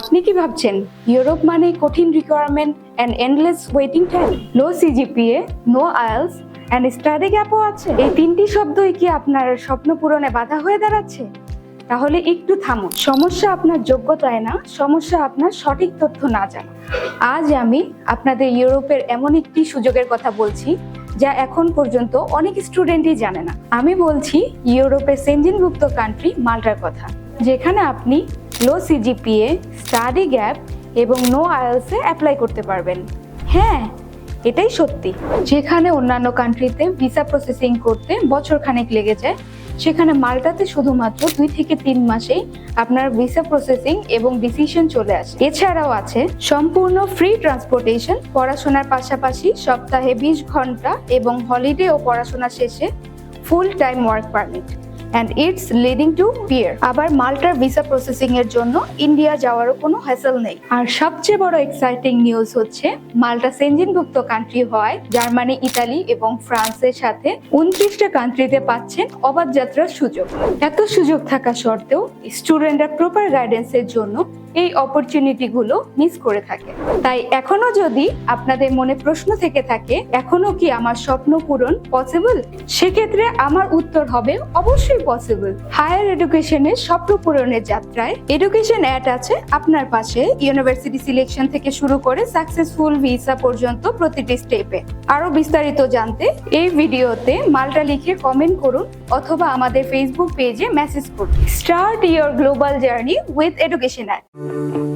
আপনি কি ভাবছেন? ইউরোপ মানে কঠিন requirement and endless waiting time low CGPA no IELTS and study গ্যাপও আছে। এই তিনটি শব্দই কি আপনার স্বপ্ন পূরণে বাধা হয়ে দাঁড়াচ্ছে? তাহলে একটু থামুন। সমস্যা আপনার যোগ্যতায় না, সমস্যা আপনার সঠিক তথ্য না জানা। আজ আমি আপনাদের ইউরোপের এমন একটি সুযোগের কথা বলছি, যা এখন পর্যন্ত অনেক স্টুডেন্টই জানে না। আমি বলছি, ইউরোপের সেঞ্জিনভুক্ত কান্ট্রি মাল্টার কথা, যেখানে আপনি লো সিজিপিএ স্টাডি গ্যাপ এবং নো আইএলসে অ্যাপ্লাই করতে পারবেন। হ্যাঁ এটাই সত্যি। যেখানে অন্যান্য কান্ট্রিতে ভিসা প্রসেসিং করতে বছর খানেক লেগে যায়, সেখানে মাল্টাতে শুধুমাত্র দুই থেকে তিন মাসেই আপনার ভিসা প্রসেসিং এবং ডিসিশন চলে আসে। এছাড়াও আছে সম্পূর্ণ ফ্রি ট্রান্সপোর্টেশন পড়াশোনার পাশাপাশি সপ্তাহে বিশ ঘণ্টা এবং হলিডে ও পড়াশোনা শেষে full time work permit and it's leading to PR আবার মাল্টার ভিসা প্রসেসিং এর জন্য ইন্ডিয়া যাওয়ারও কোনো হ্যাসেল নেই। আর সবচেয়ে বড় এক্সাইটিং নিউজ হচ্ছে মাল্টা সেঞ্জিনভুক্ত কান্ট্রি হওয়ায় জার্মানি, ইতালি এবং ফ্রান্সের সাথে। উনত্রিশটা কান্ট্রিতে পাচ্ছেন অবাধ যাত্রার সুযোগ। এত সুযোগ থাকা সত্ত্বেও স্টুডেন্টরা প্রপার গাইডেন্সের জন্য এই অপরচুনিটিগুলো মিস করে থাকে। তাই এখনও যদি আপনাদের মনে প্রশ্ন থেকে থাকে, এখনও কি আমার স্বপ্ন পূরণ পসিবল সেক্ষেত্রে আমার উত্তর হবে অবশ্যই পসিবল হায়ার এডুকেশনের স্বপ্ন পূরণের যাত্রায় এডুকেশন অ্যাড আছে আপনার পাশে। ইউনিভার্সিটি সিলেকশন থেকে শুরু করে সাকসেসফুল ভিসা পর্যন্ত প্রতিটি স্টেপে আরও বিস্তারিত জানতে এই ভিডিওতে মালটা লিখে কমেন্ট করুন অথবা আমাদের ফেসবুক পেজে মেসেজ করুন। Start your global journey with education ad Thank you.